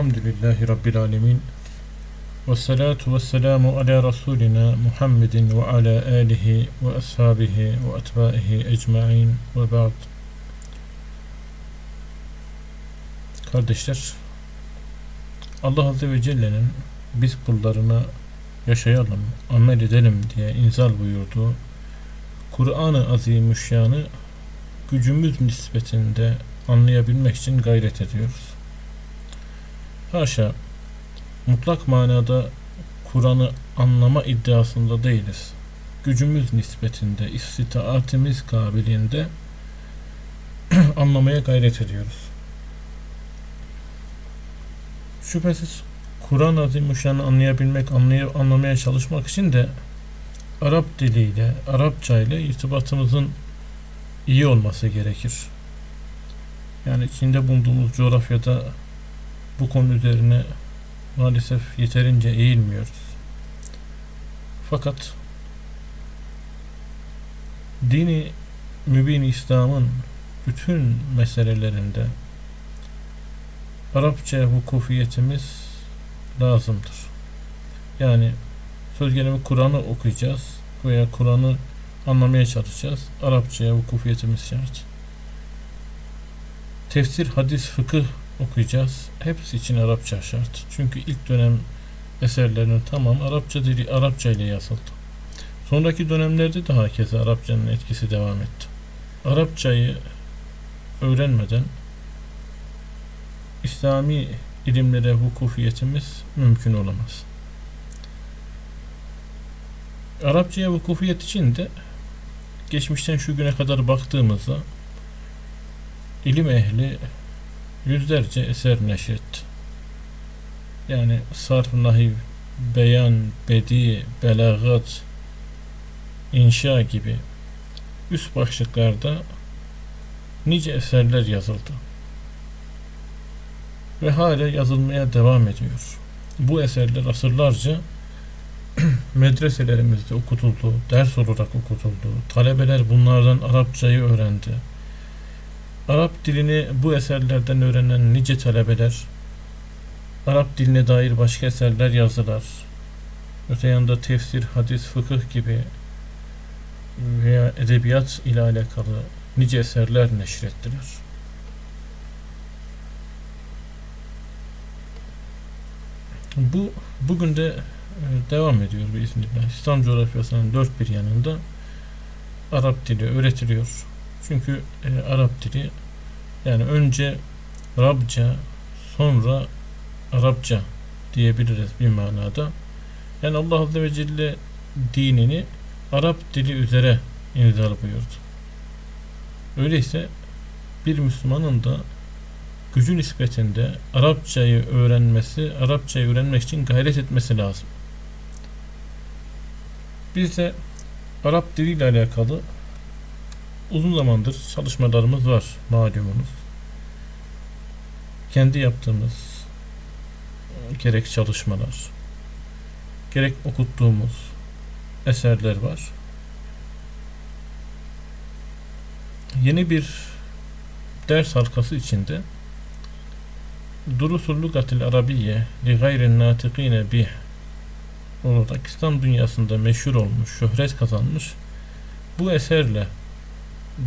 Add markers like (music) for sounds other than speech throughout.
Elhamdülillahi Rabbil Alemin. Ve salatu ve selamu ala Resulina Muhammedin ve ala alihi ve ashabihi ve etbaihi ecmain ve ba'd. Kardeşler, Allah Azze ve Celle'nin biz kullarına yaşayalım, amel edelim diye inzal buyurduğu Kur'an-ı Azimüşşan'ı gücümüz nispetinde anlayabilmek için gayret ediyoruz. Haşa, mutlak manada Kur'an'ı anlama iddiasında değiliz. Gücümüz nispetinde, istitaatimiz kabiliğinde (clears throat) anlamaya gayret ediyoruz. Şüphesiz Kur'an-ı Azimüşşan'ı anlayabilmek, anlay anlamaya çalışmak için de Arap diliyle, Arapça ile irtibatımızın iyi olması gerekir. Yani içinde bulunduğumuz coğrafyada bu konu üzerine maalesef yeterince eğilmiyoruz. Fakat dini mübin İslam'ın bütün meselelerinde Arapça vukufiyetimiz lazımdır. Yani söz gelimi Kur'an'ı okuyacağız veya Kur'an'ı anlamaya çalışacağız. Arapçaya vukufiyetimiz şart. Tefsir, hadis, fıkıh okuyacağız. Hepsi için Arapça şart. Çünkü ilk dönem eserlerinin tamam Arapça dili Arapça ile yazıldı. Sonraki dönemlerde de hakeza Arapçanın etkisi devam etti. Arapçayı öğrenmeden İslami ilimlere vukufiyetimiz mümkün olamaz. Arapçaya vukufiyet için de geçmişten şu güne kadar baktığımızda ilim ehli yüzlerce eser neşretti. Yani sarf, nahiv, beyan, bedi, belagat, inşa gibi üst başlıklarda nice eserler yazıldı. Ve hala yazılmaya devam ediyor. Bu eserler asırlarca (clears throat) medreselerimizde okutuldu, ders olarak okutuldu. Talebeler bunlardan Arapçayı öğrendi. Arap dilini bu eserlerden öğrenen nice talebeler Arap diline dair başka eserler yazdılar. Öte yanda tefsir, hadis, fıkıh gibi veya edebiyat ile alakalı nice eserler neşrettiler. Bu bugün de e, devam ediyor biiznillah. İslam coğrafyasının dört bir yanında Arap dili öğretiliyor. Çünkü e, Arap dili yani önce Rabça sonra Arapça diyebiliriz bir manada. Yani Allah Azze ve Celle dinini Arap dili üzere inzal buyurdu. Öyleyse bir Müslümanın da gücü nispetinde Arapçayı öğrenmesi, Arapçayı öğrenmek için gayret etmesi lazım. Biz de Arap diliyle alakalı uzun zamandır çalışmalarımız var malumunuz. Kendi yaptığımız gerek çalışmalar, gerek okuttuğumuz eserler var. Yeni bir ders halkası içinde Durusul Lugatil Arabiye li gayrin natikine bih olarak İslam dünyasında meşhur olmuş, şöhret kazanmış bu eserle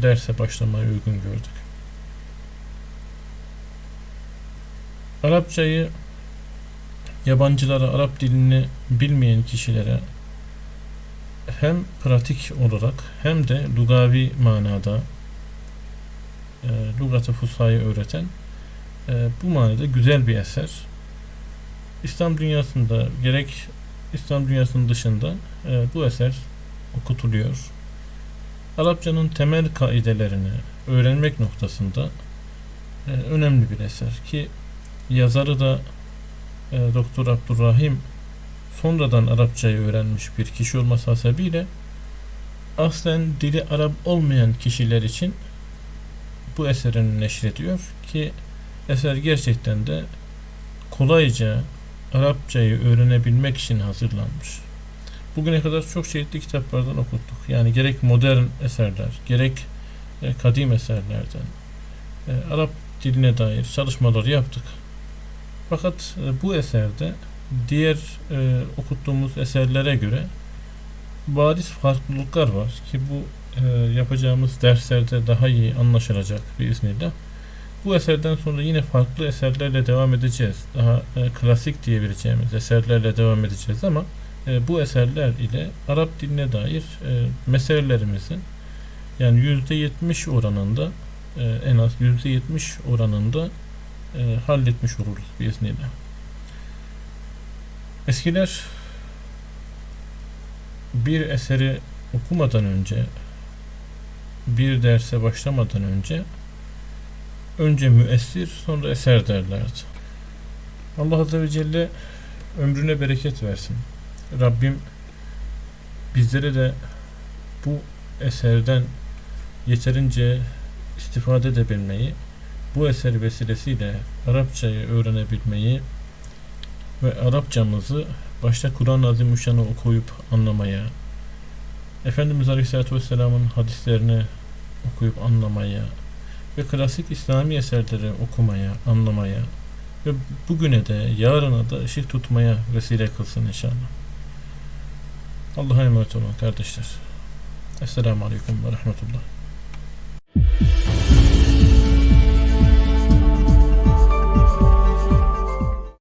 derse başlamayı uygun gördük. Arapçayı yabancılara, Arap dilini bilmeyen kişilere hem pratik olarak hem de lugavi manada e, lugat-ı fusayı öğreten e, bu manada güzel bir eser. İslam dünyasında gerek İslam dünyasının dışında e, bu eser okutuluyor. Arapçanın temel kaidelerini öğrenmek noktasında e, önemli bir eser ki yazarı da e, Doktor Abdurrahim sonradan Arapçayı öğrenmiş bir kişi olması hasebiyle aslen dili Arap olmayan kişiler için bu eserini neşrediyor ki eser gerçekten de kolayca Arapçayı öğrenebilmek için hazırlanmış. Bugüne kadar çok çeşitli kitaplardan okuttuk. Yani gerek modern eserler, gerek e, kadim eserlerden e, Arap diline dair çalışmalar yaptık. Fakat e, bu eserde diğer e, okuttuğumuz eserlere göre bariz farklılıklar var ki bu e, yapacağımız derslerde daha iyi anlaşılacak biiznillah. Bu eserden sonra yine farklı eserlerle devam edeceğiz. Daha e, klasik diyebileceğimiz eserlerle devam edeceğiz ama e, bu eserler ile Arap diline dair e, meselelerimizin yani %70 oranında e, en az %70 oranında e, halletmiş oluruz biiznillah. Eskiler bir eseri okumadan önce bir derse başlamadan önce önce müessir sonra eser derlerdi. Allah Azze ve Celle ömrüne bereket versin. Rabbim bizlere de bu eserden yeterince istifade edebilmeyi, bu eser vesilesiyle Arapçayı öğrenebilmeyi ve Arapçamızı başta Kur'an-ı Azimüşşan'ı okuyup anlamaya, Efendimiz Aleyhisselatü Vesselam'ın hadislerini okuyup anlamaya ve klasik İslami eserleri okumaya, anlamaya ve bugüne de yarına da ışık tutmaya vesile kılsın inşallah. Allah'a emanet olun kardeşler. Esselamu Aleyküm ve Rahmetullah.